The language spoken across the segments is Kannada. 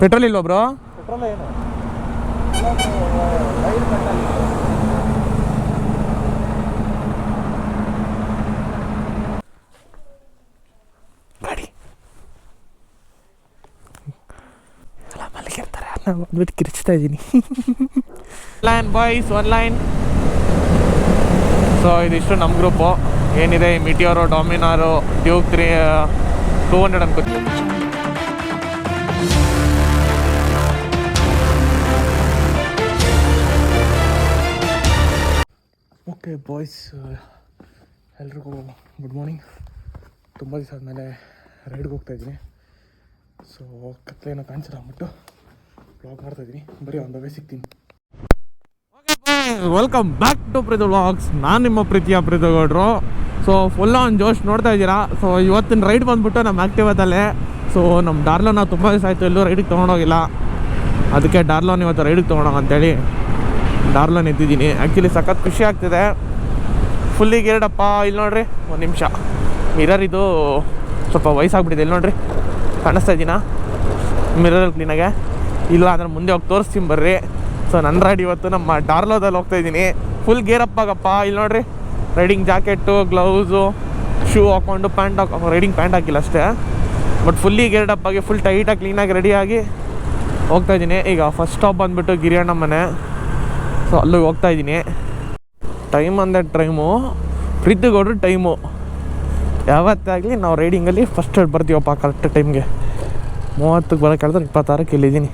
ಪೆಟ್ರೋಲ್ ಇಲ್ವಾ ಬ್ರೋ? ಪೆಟ್ರೋಲ್ ಏನು? ಗಾಡಿ. ಎಲ್ಲ ಮಲಗಿರ್ತಾರೆ ನಾನು ಬಂದ್ಬಿಟ್ಟು ಕಿರಿಚ್ತಾ ಇದ್ದೀನಿ. Line boys one line so ಇದಿಷ್ಟು ನಮ್ಮ ಗ್ರೂಪು ಏನಿದೆ? Meteor Dominar Duke three two hundred ಅನ್ಕೋತೀನಿ ಓಕೆ ಬಾಯ್ಸ್ ಎಲ್ರಿಗೂ ಗುಡ್ ಮಾರ್ನಿಂಗ್ ತುಂಬ ದಿವಸ ಆದಮೇಲೆ ರೈಡ್ಗೆ ಹೋಗ್ತಾ ಇದ್ದೀನಿ. ಸೊ ಕತ್ಲೇನೋ ಕಾಣಿಸಿಲ್ಲ ಅಂದ್ಬಿಟ್ಟು ಬ್ಲಾಗ್ ಮಾಡ್ತಾ ಇದ್ದೀನಿ. ಬರೀ ಒಂದು ಬೇ ಸಿಗ್ತೀನಿ. Welcome back to Preethu vlogs ನಾನು ನಿಮ್ಮ ಪ್ರೀತಿಯ ಪ್ರೀತಗೌಡರು. ಸೊ ಫುಲ್ ಆನ್ ಜೋಶ್ ನೋಡ್ತಾ ಇದ್ದೀರಾ? ಸೊ ಇವತ್ತಿನ ರೈಡ್ ಬಂದ್ಬಿಟ್ಟು ನಮ್ಮ ಆ್ಯಕ್ಟಿವದಲ್ಲೇ ಸೊ ನಮ್ಮ ಡಾರ್ಲೋನ ತುಂಬ ದಿವಸ ಆಯಿತು, ಎಲ್ಲೂ ರೈಡಿಗೆ ತೊಗೊಂಡೋಗಿಲ್ಲ. ಅದಕ್ಕೆ ಡಾರ್ಲೋನ್ ಇವತ್ತು ರೈಡಿಗೆ ತೊಗೊಂಡೋಗ ಅಂತೇಳಿ. ಡಾರ್ಲೋನ್ ಎದ್ದಿದ್ದೀನಿ. ಆ್ಯಕ್ಚುಲಿ ಸಖತ್ ಖುಷಿ ಆಗ್ತಿದೆ. ಫುಲ್ಲಿಗೆ ಎರಡಪ್ಪ. ಇಲ್ಲಿ ನೋಡ್ರಿ, ಒಂದು ನಿಮಿಷ. ಮಿರರ್ ಇದು ಸ್ವಲ್ಪ ವಯಸ್ಸಾಗ್ಬಿಟ್ಟಿದೆ. ಇಲ್ಲಿ ನೋಡ್ರಿ, ಕಾಣಿಸ್ತಾ ಇದ್ದೀನಾ? ಮಿರರ್ ಕ್ಲೀನಾಗೆ ಇಲ್ಲ, ಅಂದ್ರೆ ಮುಂದೆ ಹೋಗಿ ತೋರಿಸ್ತೀನಿ ಬರ್ರಿ. ಸೊ ನನ್ನ ರೈಡ್ ಇವತ್ತು ನಮ್ಮ ಡಾರ್ಲೋದಲ್ಲಿ ಹೋಗ್ತಾ ಇದ್ದೀನಿ. ಫುಲ್ ಗೇರ್ ಅಪ್ ಆಗಪ್ಪ. ಇಲ್ಲಿ ನೋಡ್ರಿ ರೈಡಿಂಗ್ ಜಾಕೆಟು ಗ್ಲೌಸು ಶೂ ಹಾಕ್ಕೊಂಡು ಪ್ಯಾಂಟ್ ಹಾಕೋ ರೈಡಿಂಗ್ ಪ್ಯಾಂಟ್ ಹಾಕಿಲ್ಲ ಅಷ್ಟೇ. ಬಟ್ ಫುಲ್ಲಿ ಗೇರ್ಡ್ ಅಪ್ ಆಗಿ ಫುಲ್ ಟೈಟಾಗಿ ಕ್ಲೀನಾಗಿ ರೆಡಿಯಾಗಿ ಹೋಗ್ತಾ ಇದ್ದೀನಿ. ಈಗ ಫಸ್ಟ್ ಸ್ಟಾಪ್ ಬಂದುಬಿಟ್ಟು ಗಿರಿಯಣ್ಣ ಮನೆ. ಸೊ ಅಲ್ಲಿಗೆ ಹೋಗ್ತಾ ಇದ್ದೀನಿ. ಟೈಮ್ ಅಂದರೆ ಟೈಮು ಪ್ರೀತಿಗೌಡ್ರು ಟೈಮು ಯಾವತ್ತಾಗಲಿ ನಾವು ರೈಡಿಂಗಲ್ಲಿ ಫಸ್ಟ್ ಬರ್ತೀವಪ್ಪ ಕರೆಕ್ಟ್ ಟೈಮ್ಗೆ ಮೂವತ್ತಕ್ಕೆ ಬರೋಕೆ ಹೇಳಿದ್ರೆ ಇಪ್ಪತ್ತಾರಕ್ಕೆ ಇಲ್ಲಿದ್ದೀನಿ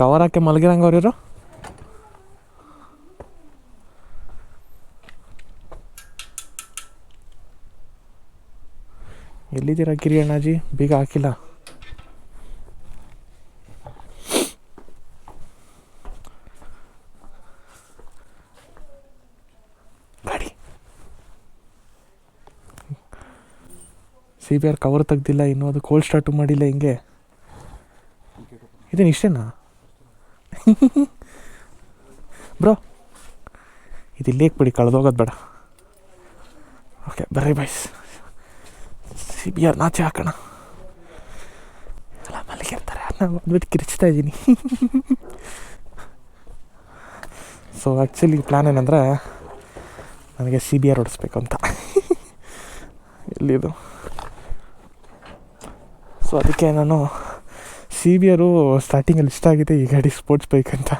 ಕವರ್ ಹಾಕಿ ಮಲಗಿರಂಗೆ ಅವ್ರಿರು ಎಲ್ಲಿದ್ದೀರಾ ಗಿರಿ ಅಣ್ಣಾಜಿ? ಬೀಗ ಹಾಕಿಲ್ಲ. ಸಿ ಬಿ ಆರ್ ಕವರ್ ತೆಗ್ದಿಲ್ಲ, ಇನ್ನೂ ಅದು ಕೋಲ್ಡ್ ಸ್ಟಾರ್ಟು ಮಾಡಿಲ್ಲ ಹಿಂಗೆ? ಇದೇನು ಇಷ್ಟೇನಾ? ಬ್ರೋ, ಇದು ಇಲ್ಲೇ ಬಿಡಿ, ಕಳೆದೋಗೋದು ಬೇಡ. ಓಕೆ ಬರ್ರಿ ಬಾಯ್ಸ್ ಸಿ ಬಿ ಆರ್ ನಾಚೆ ಹಾಕೋಣ. ಎಲ್ಲ ಮಲಗಿರ್ತಾರೆ ನಾನು ಬಂದ್ಬಿಟ್ಟು ಕಿರಿಚ್ತಾ ಇದ್ದೀನಿ. ಸೊ ಆ್ಯಕ್ಚುಲಿ ಪ್ಲ್ಯಾನ್ ಏನಂದರೆ ನನಗೆ ಸಿ ಬಿ ಆರ್ ಓಡಿಸ್ಬೇಕು ಅಂತ. ಎಲ್ಲಿದು? ಸೊ ಅದಕ್ಕೆ ನಾನು ಸಿ ಬಿ ಆರು ಸ್ಟಾರ್ಟಿಂಗಲ್ಲಿ ಇಷ್ಟ ಆಗಿದೆ, ಈ ಗಾಡಿ ಸ್ಪೋರ್ಟ್ಸ್ ಬೈಕ್ ಅಂತ.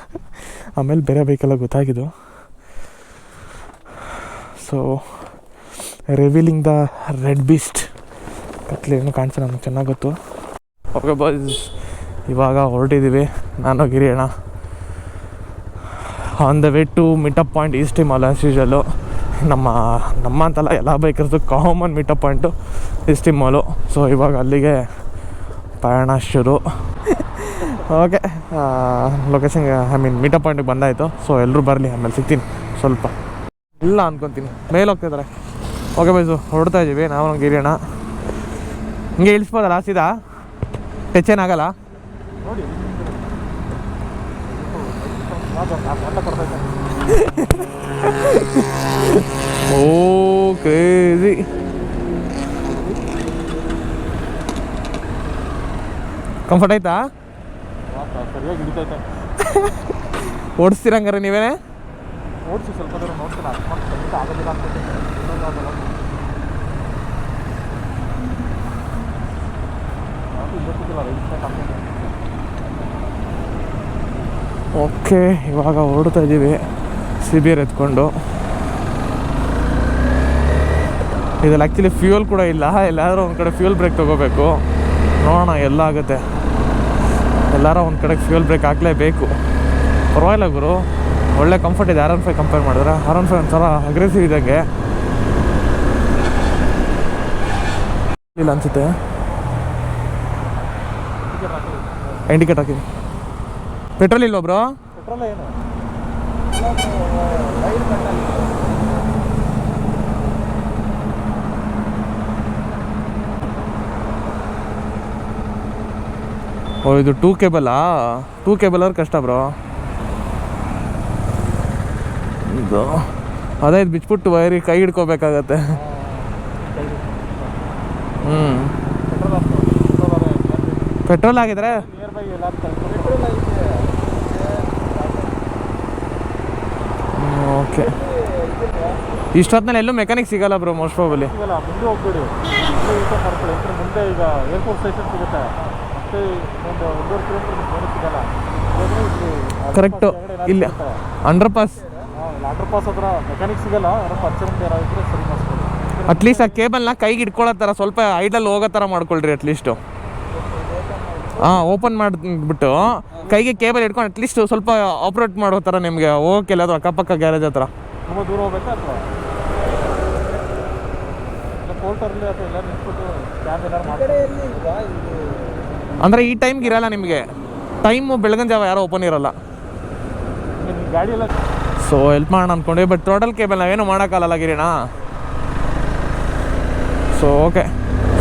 ಆಮೇಲೆ ಬೇರೆ ಬೈಕೆಲ್ಲ ಗೊತ್ತಾಗಿದ್ದು. So revealing the red beast ಕತ್ಲೆ ಏನು ಕಾಣಿಸಲ್ಲ ನಮ್ಗೆ ಚೆನ್ನಾಗಿ ಗೊತ್ತು. ಓಕೆ ಬಾಯ್ಸ್ ಇವಾಗ ಹೊರಟಿದ್ದೀವಿ ನಾನು ಗಿರಿಯಣ್ಣ. On the way to meetup point East time ಅಲ್ಲ ಆಸ್ ಯೂಶಲು ನಮ್ಮ ನಮ್ಮ ಅಂತಲ್ಲ ಎಲ್ಲ bikers common meetup point time ಮಾಲು ಸೊ ಇವಾಗ ಅಲ್ಲಿಗೆ ಪ್ರಯಾಣ ಶುರು. Okay location I mean meetup ಪಾಯಿಂಟಿಗೆ ಬಂದಾಯಿತು. ಸೊ ಎಲ್ಲರೂ ಬರಲಿ, ಆಮೇಲೆ ಸಿಗ್ತೀನಿ. ಸ್ವಲ್ಪ. ಇಲ್ಲ ಅಂದ್ಕೊತೀನಿ ಮೇಲೆ ಹೋಗ್ತಿದ್ದಾರೆ ಓಕೆ ಬೈಸು ಹೊರಡ್ತಾ ಇದ್ದೀವಿ ನಾವು ಗಿರಿಯಣ್ಣ. ಹಿಂಗೆ ಇಳಿಸ್ಬೋದಲ್ಲ ಸೀದಾ? ಹೆಚ್ಚೇನಾಗಲ್ಲ? ಓಕೆ ಕಂಫರ್ಟ್ ಆಯ್ತಾ? ಓಡಿಸ್ತೀರಂಗಾರೆ ನೀವೇನೆ? ಓಡಿಸಿ ಸ್ವಲ್ಪ ದೂರ ನೋಡ್ತೀನಿ ಅಕಸ್ಮಾತ್ ಖಂಡಿತ ಆಗೋದಿಲ್ಲ ಅನ್ಸುತ್ತೆ ಇನ್ನೊಂದು ಯಾವ್ದಲ್ಲ ಯಾವುದು ಗೊತ್ತಿಲ್ಲ ರೈಟ್ ಹಾಕ್ತೀನಿ ಓಕೆ, ಇವಾಗ ಓಡ್ತಾ ಇದ್ದೀವಿ ಸಿ ಬಿ ಆರ್ ಎತ್ಕೊಂಡು. ಇದ್ರಲ್ಲಿ ಆ್ಯಕ್ಚುಲಿ ಫ್ಯೂಯಲ್ ಕೂಡ ಇಲ್ಲ. ಎಲ್ಲಾದರೂ ಒಂದು ಕಡೆ ಫ್ಯೂಯಲ್ ಬ್ರೇಕ್ ತೊಗೋಬೇಕು. ನೋಡೋಣ, ಎಲ್ಲ ಆಗುತ್ತೆ. ಎಲ್ಲಾರು ಒಂದು ಕಡೆ ಫ್ಯೂಯಲ್ ಬ್ರೇಕ್ ಹಾಕಲೇಬೇಕು ಪರವಾಗಿಲ್ಲ ಗುರು. ಒಳ್ಳೆ ಕಂಫರ್ಟ್ ಇದೆ. ಆರ್ ಒನ್ ಫೈವ್ ಕಂಪೇರ್ ಮಾಡಿದ್ರೆ. ಆರ್ ಒನ್ ಫೈವ್ ಒಂಥರ ಅಗ್ರೆಸಿವ್ ಇದ್ದಂಗೆ. ಇಲ್ಲ ಅನ್ಸುತ್ತೆ. ಇಂಡಿಕೇಟ್ ಹಾಕಿದೆ. ಪೆಟ್ರೋಲ್ ಇಲ್ವಾ ಬ್ರೋ ಪೆಟ್ರೋಲ್ ಏನು? ಓ ಇದು ಟೂ ಕೇಬಲಾ ಟೂ ಕೇಬಲ್ ಅವ್ರು ಕಷ್ಟ ಬ್ರೋ ಇದು ಅದೇ ಇದು ಬಿಚ್ಬಿಟ್ಟು ವೈರಿ ಕೈ ಹಿಡ್ಕೋಬೇಕಾಗತ್ತೆ. ಹ್ಞೂ ಪೆಟ್ರೋಲ್ ಆಗಿದ್ರೆ ಓಕೆ. ಇಷ್ಟೊತ್ತಿನಲ್ಲಿ ಎಲ್ಲೂ ಮೆಕ್ಯಾನಿಕ್ ಸಿಗಲ್ಲ ಬ್ರೋ ಮೋಸ್ಟ್ ಪ್ರಾಬಲಿ ಮುಂದೆ ಹೋಗ್ಬೇಡಿ. ಮುಂದೆ ಈಗ ಏರ್ಪೋರ್ಟ್ ಸ್ಟೇಷನ್ ಸಿಗುತ್ತೆ. ಮತ್ತೆ ಒಂದು ಒಂದೂವರೆ ಕಿಲೋಮೀಟರ್ ಸಿಗಲ್ಲ. ಕರೆಕ್ಟು ಇಲ್ಲ ಅಂಡರ್ ಪಾಸ್ ಅಂಡರ್ ಪಾಸ್ ಹತ್ರ ಮೆಕ್ಯಾನಿಕ್ ಸಿಗಲ್ಲ. ಯಾರೋ ಪರಿಚಯ ಮುಂದೆ ಯಾರೋ ಸರಿ ಅಟ್ಲೀಸ್ಟ್ ಆ ಕೇಬಲ್ನ ಕೈಗೆ ಇಟ್ಕೊಳ್ಳೋ ಥರ ಸ್ವಲ್ಪ ಐಡಲ್ ಹೋಗೋ ಥರ ಮಾಡ್ಕೊಳ್ರಿ ಅಟ್ಲೀಸ್ಟು ಹಾಂ ಓಪನ್ ಮಾಡಿಬಿಟ್ಟು ಕೈಗೆ ಕೇಬಲ್ ಇಟ್ಕೊಂಡು ಅಟ್ಲೀಸ್ಟ್ ಸ್ವಲ್ಪ ಆಪ್ರೇಟ್ ಮಾಡೋ ಥರ ನಿಮಗೆ ಓಕೆ ಅದು ಅಕ್ಕಪಕ್ಕ ಗ್ಯಾರೇಜ್ ಹತ್ರ? ತುಂಬ ದೂರ ಹೋಗ್ಬೇಕಾ ಅಥವಾ? ಅಂದರೆ ಈ ಟೈಮ್ಗೆ ಇರಲ್ಲ ನಿಮಗೆ. ಟೈಮು ಬೆಳಗಿನ ಜಾವ ಯಾರೋ ಓಪನ್ ಇರಲ್ಲ. ನಿಮ್ಮ ಗಾಡಿ ಎಲ್ಲ ಸೊ ಹೆಲ್ಪ್ ಮಾಡೋಣ ಅನ್ಕೊಂಡೆ ಬಟ್ ಟೋಟಲ್ ಕೇಬಲ್ ನಾವೇನು ಮಾಡೋಕ್ಕಾಗಲ್ಲ ಗಿರಿಣ ಸೊ ಓಕೆ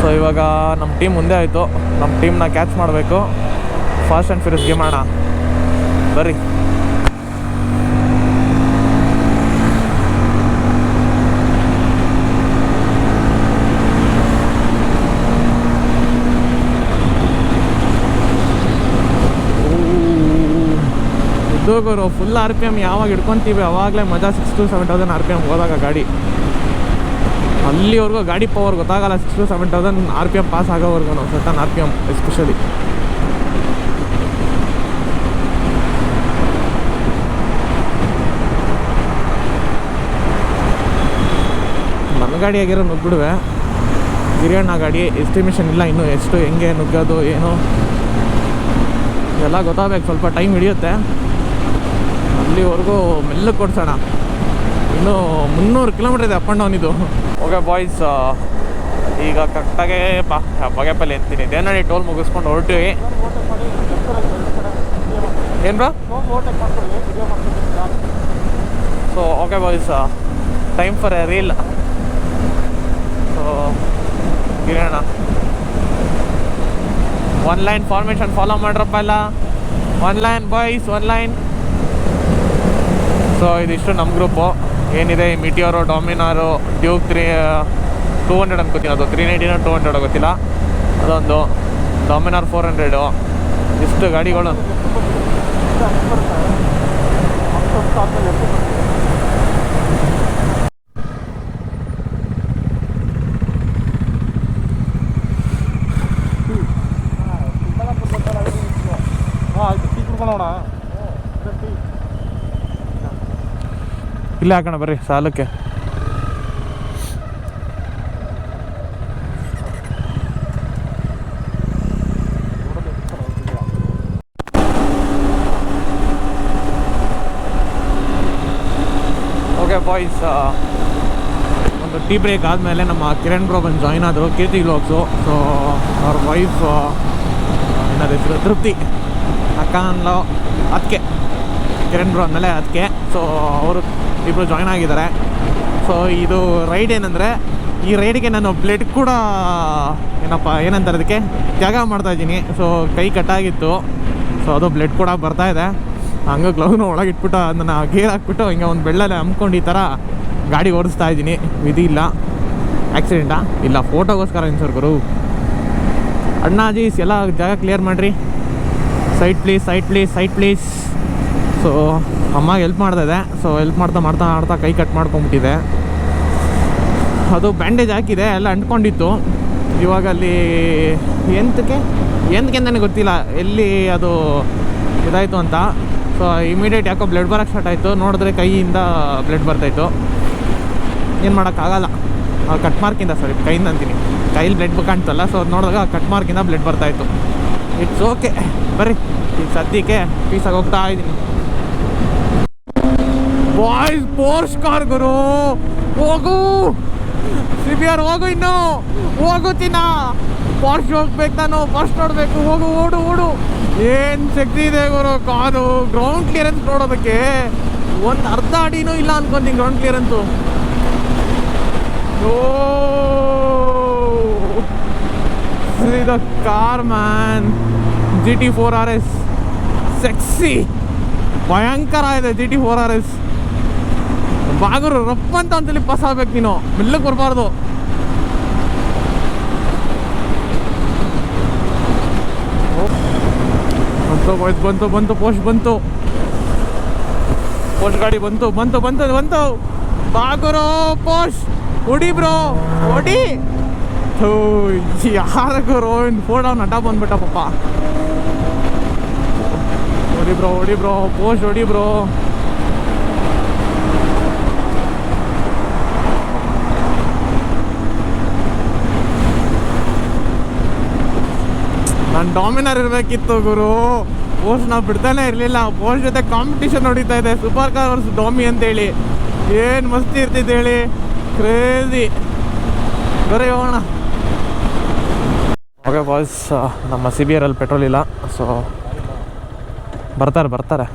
ಸೊ ಇವಾಗ ನಮ್ಮ ಟೀಮ್ ಮುಂದೆ ಆಯಿತು. ನಮ್ಮ ಟೀಮ್ನ ಕ್ಯಾಚ್ ಮಾಡಬೇಕು. ಫಾಸ್ಟ್ ಆ್ಯಂಡ್ ಫ್ಯೂರಿಯಸ್ ಗೇಮ್ ಮಾಡೋಣ ಬರ್ರಿ. ಉದ್ಯೋಗರು ಫುಲ್ ಆರ್ ಪಿ ಎಂ ಯಾವಾಗ ಹಿಡ್ಕೊಂತೀವಿ? ಅವಾಗಲೇ ಮಜಾ six to seven thousand R P M ಹೋದಾಗ ಗಾಡಿ. ಅಲ್ಲಿವರೆಗೂ ಗಾಡಿ ಪವರ್ ಗೊತ್ತಾಗಲ್ಲ six to seven thousand R P M pass ಆಗೋವರೆಗೂ ನಾವು sudden R P M especially ನನ್ನ ಗಾಡಿ ಆಗಿರೋ ನುಗ್ಬಿಡುವೆ ಗಿರಿಯಣ್ಣ ಗಾಡಿ ಎಸ್ಟಿಮೇಷನ್ ಇಲ್ಲ ಇನ್ನೂ ಎಷ್ಟು, ಹೆಂಗೆ ನುಗ್ಗೋದು, ಏನು? ಎಲ್ಲ ಗೊತ್ತಾಗಬೇಕು, ಸ್ವಲ್ಪ ಟೈಮ್ ಹಿಡಿಯುತ್ತೆ. ಅಲ್ಲಿವರೆಗೂ ಮೆಲ್ಲ ಕೊಡ್ಸೋಣ. ಇನ್ನು ಮುನ್ನೂರು ಕಿಲೋಮೀಟರ್ ಇದೆ ಅಪ್ ಆ್ಯಂಡ್ ಡೌನ್ ಇದು. ಓಕೆ ಬಾಯ್ಸ್ ಈಗ ಕರೆಕ್ಟಾಗೆ ಬಾ ಬಗೆಪಲ್ಲಿ ಅಂತೀನಿ ದೇನಹಳ್ಳಿ ಟೋಲ್ ಮುಗಿಸ್ಕೊಂಡು ಹೊರಟಿವಿ ಏನು bro so okay boys time for a reel so ಇರೋಣ ಒನ್ ಲೈನ್ ಫಾರ್ಮೇಷನ್ ಫಾಲೋ ಮಾಡ್ರಪ್ಪ ಎಲ್ಲ. One line boys one line so ಇದಿಷ್ಟು ನಮ್ಮ ಗ್ರೂಪು ಏನಿದೆ? ಈ Meteor Dominar Duke three two hundred ಅನ್ಕೋತೀನಿ. ಅದು ತ್ರೀ ನೈಂಟಿನ ಟೂ ಹಂಡ್ರೆಡ್ ಗೊತ್ತಿಲ್ಲ. ಅದೊಂದು ಡಾಮಿನಾರ್ ಫೋರ್ ಹಂಡ್ರೆಡು ಇಷ್ಟು ಗಾಡಿಗಳು ಆದ್ಮೇಲೆ ಎಷ್ಟು ಬರ್ತದೆ? ಹಾಂ ಆಯ್ತು ಟೀ ಕುಡ್ಕೊಳ್ಳೋಣ ಟೀ ಇಲ್ಲೇ ಹಾಕೋಣ, ಬರ್ರಿ, ಸಾಲಕ್ಕೆ. ಓಕೆ ಬಾಯ್ಸ್ ಒಂದು ಟೀ ಬ್ರೇಕ್ ಆದಮೇಲೆ ನಮ್ಮ ಕಿರಣ್ ಬ್ರೋ ಬಂದು ಜಾಯ್ನ್ ಆದರು, ಕೀರ್ತಿ ವ್ಲಾಗ್ಸು ಸೊ ಅವ್ರ ವೈಫ್ ಏನಾದ್ರು ಹೆಸರು ತೃಪ್ತಿ. ಅಕ್ಕ ಅನ್ಲೋ ಅದಕ್ಕೆ ಕಿರಣ್ ಬ್ರೋ ಅಂದಮೇಲೆ ಅದಕ್ಕೆ ಸೊ ಅವರು ಇಬ್ಬರು ಜಾಯ್ನ್ ಆಗಿದ್ದಾರೆ. ಸೊ ಇದು ರೈಡ್ ಏನಂದರೆ, ಈ ರೈಡಿಗೆ ನಾನು ಬ್ಲಡ್ ಕೂಡ, ಏನಪ್ಪ, ಏನಂತಾರೆ ಅದಕ್ಕೆ, ತ್ಯಾಗ ಮಾಡ್ತಾ ಇದ್ದೀನಿ. ಸೊ ಕೈ ಕಟ್ಟಾಗಿತ್ತು. ಸೊ ಅದು ಬ್ಲಡ್ ಕೂಡ ಬರ್ತಾ ಇದೆ. ಹಂಗೆ ಗ್ಲೌನು ಒಳಗೆ ಇಟ್ಬಿಟ್ಟು ಅದನ್ನು ಗೇರ್ ಹಾಕ್ಬಿಟ್ಟು ಹಿಂಗೆ ಒಂದು ಬೆಳ್ಳಲ್ಲಿ ಹಮ್ಕೊಂಡು ಈ ಥರ ಗಾಡಿ ಓಡಿಸ್ತಾ ಇದ್ದೀನಿ. ವಿಧಿ ಇಲ್ಲ. ಆ್ಯಕ್ಸಿಡೆಂಟಾ ಇಲ್ಲ ಫೋಟೋಗೋಸ್ಕರ ಸರ್ ಗುರು? ಅಣ್ಣಾಜೀಸ್ ಎಲ್ಲ ಜಾಗ ಕ್ಲಿಯರ್ ಮಾಡಿರಿ. Side please side please side please so ಅಮ್ಮಗೆ ಹೆಲ್ಪ್ ಮಾಡ್ತಾ ಇದೆ. ಸೊ ಹೆಲ್ಪ್ ಮಾಡ್ತಾ ಮಾಡ್ತಾ ಮಾಡ್ತಾ ಕೈ ಕಟ್ ಮಾಡ್ಕೊಂಬಿಟ್ಟಿದೆ ಅದು ಬ್ಯಾಂಡೇಜ್ ಹಾಕಿದೆ, ಎಲ್ಲ ಅಂಟ್ಕೊಂಡಿತ್ತು. ಇವಾಗ ಅಲ್ಲಿ ಎಂತಕ್ಕೆ? ಎಂತಕ್ಕೆ ನನಗೆ ಗೊತ್ತಿಲ್ಲ. ಎಲ್ಲಿ ಅದು ಇದಾಯಿತು ಅಂತ. ಸೊ ಇಮಿಡಿಯೇಟ್ ಯಾಕೋ ಬ್ಲಡ್ ಬರೋಕ್ಕೆ ಸ್ಟಾರ್ಟ್ ಆಯಿತು. ನೋಡಿದ್ರೆ ಕೈಯಿಂದ ಬ್ಲಡ್ ಬರ್ತಾಯಿತ್ತು ಏನು ಮಾಡೋಕ್ಕಾಗಲ್ಲ ಕಟ್ ಮಾರ್ಕಿಂದ ಸರಿ ಕೈಯಿಂದ ಅಂತೀನಿ. ಕೈಲಿ ಬ್ಲಡ್ ಕಾಣ್ತಲ್ಲ. ಸೊ ಅದು ನೋಡಿದಾಗ ಕಟ್ ಮಾರ್ಕಿಂದ ಬ್ಲಡ್ ಬರ್ತಾಯಿತ್ತು ಇಟ್ಸ್ ಓಕೆ ಬರ್ರಿ ಈಗ ಸದ್ಯಕ್ಕೆ ಪೀಸಾಗಿ ಹೋಗ್ತಾ ಇದ್ದೀನಿ. ಬಾಯ್ಸ್ ಪೋರ್ಸ್ ಕಾರ್ ಗುರು. ಹೋಗು. ಸಿಬಿಆರ್ ಹೋಗು ಇನ್ನು. ಹೋಗುತ್ತೀನ ಫಾಸ್ಟ್ ಹೋಗ್ಬೇಕು ನಾನು. ಫಸ್ಟ್ ನೋಡಬೇಕು. ಹೋಗು, ಓಡು ಓಡು. ಏನು ಶಕ್ತಿ ಇದೆ ಗುರು? ಕಾರು. ಗ್ರೌಂಡ್ ಕ್ಲಿಯರೆನ್ಸ್ ನೋಡೋದಕ್ಕೆ ಒಂದು ಅರ್ಧ ಅಡಿನೂ ಇಲ್ಲ ಅನ್ಕೊಂತೀನಿ ground clearance O. The car man G T four R S sexy ಭಯಂಕರ ಇದೆ G T four R S ಬಾಗರು ರಪ್ಪ ಅಂತ ಅಂತೇಳಿ ಪಾಸ್ ಆಗ್ಬೇಕು ನೀನು. ಮೆಲ್ಲಕ್ಕೆ ಬರಬಾರ್ದು. ಬಂತು ಬಂತು ಬಂತು ಪೋಸ್ಟ್ ಬಂತು. ಪೋಸ್ಟ್ ಗಾಡಿ ಬಂತು ಬಂತು ಬಂತು ಬಂತು. ಬಾಗರು ಪೋಸ್ಟ್ ಹೊಡಿ ಬ್ರೋ ಹೊಡಿ. ಯಾರಿಗೂ ರೋನ್ ಫೋನ್ ಬಂದ್ಬಿಟ್ಟ ಪಪ್ಪ ಹೊಡಿ ಬ್ರೋ ಹೊಡಿ ಬ್ರೋ ಪೋಸ್ಟ್ ಹೊಡಿ ಬ್ರೋ ನಾನು ಡಾಮಿನರ್ ಇರಬೇಕಿತ್ತು ಗುರು. ಪೋಸ್ಟ್ ನಾವು ಬಿಡ್ತಾನೆ ಇರಲಿಲ್ಲ. ಪೋಸ್ಟ್ ಜೊತೆ ಕಾಂಪಿಟೇಷನ್ ನಡೀತಾ ಇದೆ. ಸೂಪರ್ ಕಾರ್ ವರ್ಸ್ ಡಾಮಿ ಅಂತೇಳಿ. ಏನು ಮಸ್ತಿ ಇರ್ತಿತ್ತು ಹೇಳಿ. ಕ್ರೇಜಿ ಬರೀ ಹೋಗೋಣ. ಓಕೆ ಬಾಯ್ಸ್ ನಮ್ಮ ಸಿ ಬಿ ಆರಲ್ಲಿ ಪೆಟ್ರೋಲ್ ಇಲ್ಲ. ಸೊ ಬರ್ತಾರೆ ಬರ್ತಾರೆ.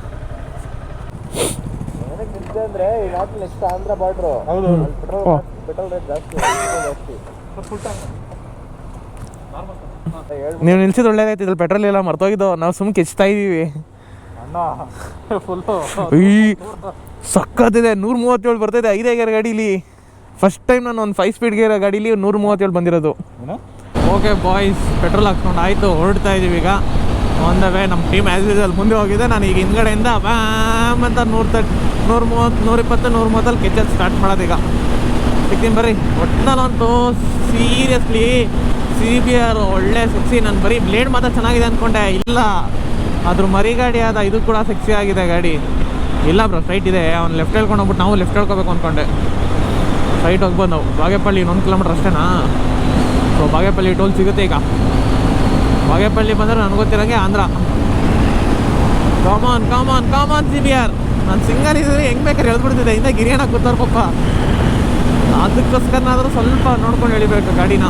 ಪೆಟ್ರೋಲ್. ರೇಟ್ ಜಾಸ್ತಿ ಜಾಸ್ತಿ. ನೀವು ನಿಲ್ಸಿದ್ರೆ ಒಳ್ಳೇದಾಯ್ತು ಇದ್ರಲ್ಲಿ ಪೆಟ್ರೋಲ್ ಇಲ್ಲ ಮರ್ತೋಗಿದ್ದು. ನಾವು ಸುಮ್ ಕೆಚ್ತಾ ಫುಲ್ಲು ಈ ಸಕ್ಕತ್ತಿದೆ ನೂರ ಮೂವತ್ತೇಳು ಬರ್ತೈತೆ ಐದೇ ಗೇರ್ ಗಾಡೀಲಿ. ಫಸ್ಟ್ ಟೈಮ್ ನಾನು ಒಂದು ಫೈವ್ ಸ್ಪೀಡ್ ಗೇರ್ ಗಾಡೀಲಿ ನೂರ ಮೂವತ್ತೇಳು ಬಂದಿರೋದು ಓಕೆ ಬಾಯ್ಸ್ ಪೆಟ್ರೋಲ್ ಹಾಕ್ಸ್ಕೊಂಡು ಆಯಿತು ಹೊರಡ್ತಾ ಇದ್ದೀವಿ ಈಗ. ಆನ್ ದ ವೇ ನಮ್ಮ ಟೀಮ್ ಆ್ಯಸ್ ಯೂಸಲ್ ಮುಂದೆ ಹೋಗಿದೆ. ನಾನು ಈಗ ಹಿಂದ್ಗಡೆಯಿಂದ ಬ್ಯಾಮ್ ಅಂತ ನೂರ ತಟ್ ನೂರ ಮೂವತ್ತು ನೂರಿಪ್ಪತ್ತು ನೂರ ಮೂವತ್ತಲ್ಲಿ ಕೆಚ್ಚಲ್ ಸ್ಟಾರ್ಟ್ ಮಾಡೋದೀಗ ಸಿಗ್ತೀನಿ ಬರ್ರಿ. ಒಟ್ಟಿನಲ್ಲಂತೂ ಸೀರಿಯಸ್ಲಿ ಸಿ ಬಿ ಆರ್ ಒಳ್ಳೆ ಸೆಕ್ಸಿ ನಾನು ಬರೀ ಬ್ಲೇಡ್ ಮಾತ್ರ ಚೆನ್ನಾಗಿದೆ ಅಂದ್ಕೊಂಡೆ ಇಲ್ಲ ಅದ್ರ ಮರಿ ಗಾಡಿ ಆದ ಇದು ಕೂಡ ಸೆಕ್ಸಿ ಆಗಿದೆ ಗಾಡಿ. ಇಲ್ಲ ಬ್ರೋ ಫ್ಲೈಟ್ ಇದೆ. ಅವ್ನು ಲೆಫ್ಟ್ ಹೇಳ್ಕೊಂಡು ಹೋಗ್ಬಿಟ್ಟು ನಾವು ಲೆಫ್ಟ್ ಹೇಳ್ಕೊಬೇಕು ಅಂದ್ಕೊಂಡೆ ಫ್ಲೈಟ್ ಹೋಗ್ಬೋದು ನಾವು. ಬಾಗೇಪಳ್ಳಿ ಇನ್ನೊಂದು ಕಿಲೋಮೀಟ್ರ್ ಅಷ್ಟೇನಾ? ಸೊ ಬಾಗೇಪಲ್ಲಿ ಟೋಲ್ ಸಿಗುತ್ತೆ ಈಗ. ಬಾಗೇಪಲ್ಲಿ ಬಂದರೆ ನನಗೆ ಗೊತ್ತಿರೋಂಗೆ Andhra. Common common common C B R ನಾನು ಸಿಂಗಲ್ ಇದ್ರೆ ಹೆಂಗೆ ಬೇಕಾದ್ರೆ ಹೇಳ್ಬಿಡ್ತಿದ್ದೆ. ಇಂದ ಗಿರಿಯಣ ಕೂತಾರ ಪಪ್ಪ ಅದಕ್ಕೋಸ್ಕರನಾದರೂ ಸ್ವಲ್ಪ ನೋಡ್ಕೊಂಡು ಎಳಿಬೇಕು ಗಾಡಿನ.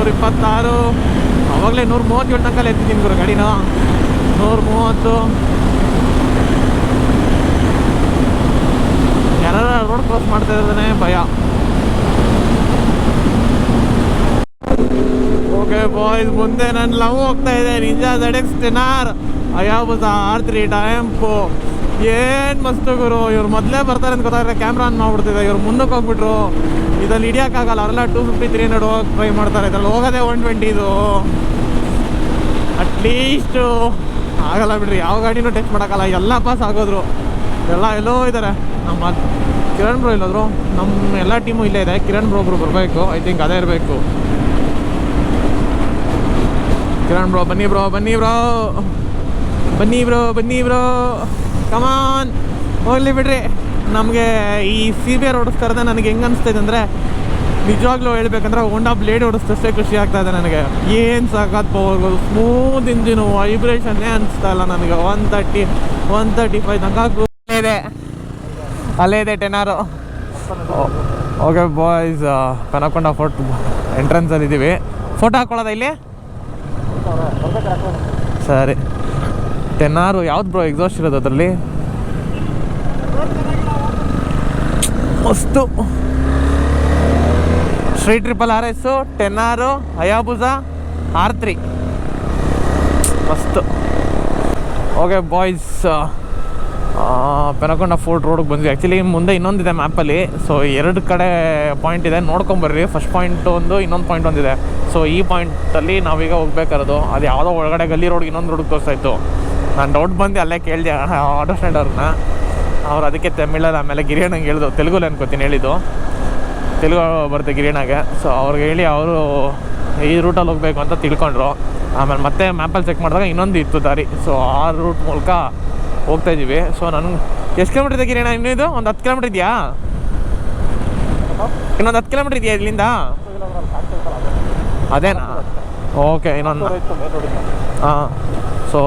ನೂರ ಇಪ್ಪತ್ತಾರು ಅವಾಗಲೇ ನೂರ ಮೂವತ್ತೇಳು ತನಕ ಎತ್ತಿದ್ದೀನಿ ಗುರು ಗಾಡಿನ. ನೂರ ಮೂವತ್ತು ಯಾರು ರೋಡ್ ಕ್ರಾಸ್ ಮಾಡ್ತಾ ಇದ್ದಾನೆ ಭಯ. ಓಕೆ ಬಾಯ್ಸ್ ಮುಂದೆ ನನ್ನ ಲವ್ ಹೋಗ್ತಾ ಇದೆ. Ninja R ten R Hayabusa R three ಟೈಂಪು ಏನು ಮಸ್ತು ಗುರು, ಇವ್ರು ಮೊದಲೇ ಬರ್ತಾರೆ ಅಂತ ಗೊತ್ತಾಗ್ರೆ ಕ್ಯಾಮ್ರಾ ಆನ್ ಮಾಡ್ಬಿಡ್ತಿದೆ. ಇವ್ರು ಮುಂದಕ್ಕೆ ಹೋಗ್ಬಿಟ್ರು. ಇದಲ್ಲಿ ಹಿಡಿಯೋಕ್ಕಾಗಲ್ಲ. ಅವರೆಲ್ಲ ಟೂ ಫಿಫ್ಟಿ ತ್ರೀ ಹಂಡ್ರೆಡ್ ಹೋಗಿ ಟ್ರೈ ಮಾಡ್ತಾರೆ. ಇದ್ರಲ್ಲಿ ಹೋಗೋದೇ ಒನ್ ಟ್ವೆಂಟಿದು ಅಟ್ಲೀಸ್ಟು ಆಗಲ್ಲ ಬಿಡ್ರಿ. ಯಾವ ಗಾಡಿನೂ ಟಚ್ ಮಾಡೋಕ್ಕಲ್ಲ ಎಲ್ಲ ಪಾಸ್ ಆಗೋದ್ರು. ಎಲ್ಲ ಎಲ್ಲೋ ಇದ್ದಾರೆ ನಮ್ಮ ಕಿರಣ್ ಬ್ರೋ ಇಲ್ಲೋದ್ರು. ನಮ್ಮ ಎಲ್ಲ ಟೀಮು ಇಲ್ಲೇ ಇದೆ. ಕಿರಣ್ ಬ್ರೋ ಒಬ್ರು ಬರಬೇಕು. ಐ ಥಿಂಕ್ ಅದೇ ಇರಬೇಕು. ಕಿರಣ್ ಬ್ರೋ ಬನ್ನಿ ಬ್ರೋ ಬನ್ನಿ ಬ್ರೋ ಬನ್ನಿ ಬ್ರೋ ಬನ್ನಿ ಬ್ರೋ ಕಮಾನ್ ಹೋಗ್ಲಿ ಬಿಡ್ರಿ. ನಮಗೆ ಈ ಸಿ ಬಿ ಆರ್ ಓಡಿಸ್ತಾ ನನಗೆ ಹೆಂಗೆ ಅನಿಸ್ತಾ ಇದೆ ಅಂದರೆ, ನಿಜವಾಗ್ಲೂ ಹೇಳ್ಬೇಕಂದ್ರೆ ಹೋಂಡಾ ಬ್ಲೇಡ್ ಓಡಿಸ್ತಷ್ಟೇ ಖುಷಿ ಆಗ್ತಾ ಇದೆ ನನಗೆ. ಏನು ಸಾಕಾತ್ ಪವರ್ಗಳು ಸ್ಮೂತ್ ಇಂಜಿನು ವೈಬ್ರೇಷನ್ನೇ ಅನಿಸ್ತಾ ಇಲ್ಲ ನನಗೆ. One thirty one thirty five ತನಕ ಇದೆ. ಅಲ್ಲೇ ಇದೆ ten R okay boys Kanakonda fort ಎಂಟ್ರೆನ್ಸಲ್ಲಿ ಇದ್ದೀವಿ ಫೋಟೋ ಹಾಕ್ಕೊಳ್ಳೋದ ಇಲ್ಲಿ? ಸರಿ. ಟೆನ್ನಾರು ಯಾವ್ದು ಬ್ರೋ ಎಕ್ಸಾಸ್ಟ್ ಇರೋದು ಅದರಲ್ಲಿ? ಮಸ್ತು. ಶ್ರೀ ಟ್ರಿಪಲ್ ಆರ್ ಎಸ್ಸು ಆರು ಹಯಾಬುಜಾ ಆರ್ ತ್ರೀ ಮಸ್ತು. ಓಕೆ ಬಾಯ್ಸ್ ಪೆನಕೊಂಡ ಫೋರ್ಟ್ ರೋಡ್ಗೆ ಬಂದ್ವಿ. ಆ್ಯಕ್ಚುಲಿ ಮುಂದೆ ಇನ್ನೊಂದಿದೆ ಮ್ಯಾಪಲ್ಲಿ ಸೊ ಎರಡು ಕಡೆ ಪಾಯಿಂಟ್ ಇದೆ. ನೋಡ್ಕೊಂಬರ್ರಿ ಫಸ್ಟ್ ಪಾಯಿಂಟ್ ಒಂದು, ಇನ್ನೊಂದು ಪಾಯಿಂಟ್ ಒಂದಿದೆ. ಸೊ ಈ ಪಾಯಿಂಟಲ್ಲಿ ನಾವೀಗ ಹೋಗ್ಬೇಕಾರದು. ಅದು ಯಾವುದೋ ಒಳಗಡೆ ಗಲ್ಲಿ ರೋಡ್ಗೆ ಇನ್ನೊಂದು ರೋಡ್ಗೆ ತೋರಿಸ್ತಾಯಿತ್ತು ನಾನು ಡೌಟ್ ಬಂದು ಅಲ್ಲೇ ಕೇಳಿದೆ ಆಟೋ ಸ್ಟ್ಯಾಂಡ್ ಅವ್ರನ್ನ. ಅವ್ರು ಅದಕ್ಕೆ ತಮಿಳಲ್ಲಿ ಆಮೇಲೆ ಗಿರಿಯಣ್ಣಂಗೆ ಹೇಳಿದ್ರು. ತೆಲುಗಲ್ಲಿ ಅನ್ಕೋತೀನಿ ಹೇಳಿದ್ದು. ತೆಲುಗು ಬರುತ್ತೆ ಗಿರಿಯಣ್ಣಗೆ. ಸೊ ಅವ್ರಿಗೆ ಹೇಳಿ ಅವರು ಈ ರೂಟಲ್ಲಿ ಹೋಗಬೇಕು ಅಂತ ತಿಳ್ಕೊಂಡ್ರು. ಆಮೇಲೆ ಮತ್ತೆ ಮ್ಯಾಪಲ್ಲಿ ಚೆಕ್ ಮಾಡಿದಾಗ ಇನ್ನೊಂದು ಇತ್ತು ದಾರಿ. ಸೊ ಆ ರೂಟ್ ಮೂಲಕ ಹೋಗ್ತಾ ಇದ್ದೀವಿ. ಸೊ ನನಗೆ ಎಷ್ಟು ಕಿಲೋಮೀಟ್ರ್ ಇದೆ ಗಿರಿಯಣ್ಣ? ಇನ್ನೂ ಇದು? ಒಂದು ಹತ್ತು ಕಿಲೋಮೀಟ್ರ್ ಇದೆಯಾ? ಇನ್ನೊಂದು ಹತ್ತು ಕಿಲೋಮೀಟ್ರ್ ಇದೆಯಾ ಇಲ್ಲಿಂದ? ಅದೇನಾ? ಓಕೆ ಇನ್ನೊಂದು ಹಾಂ. ಸೊ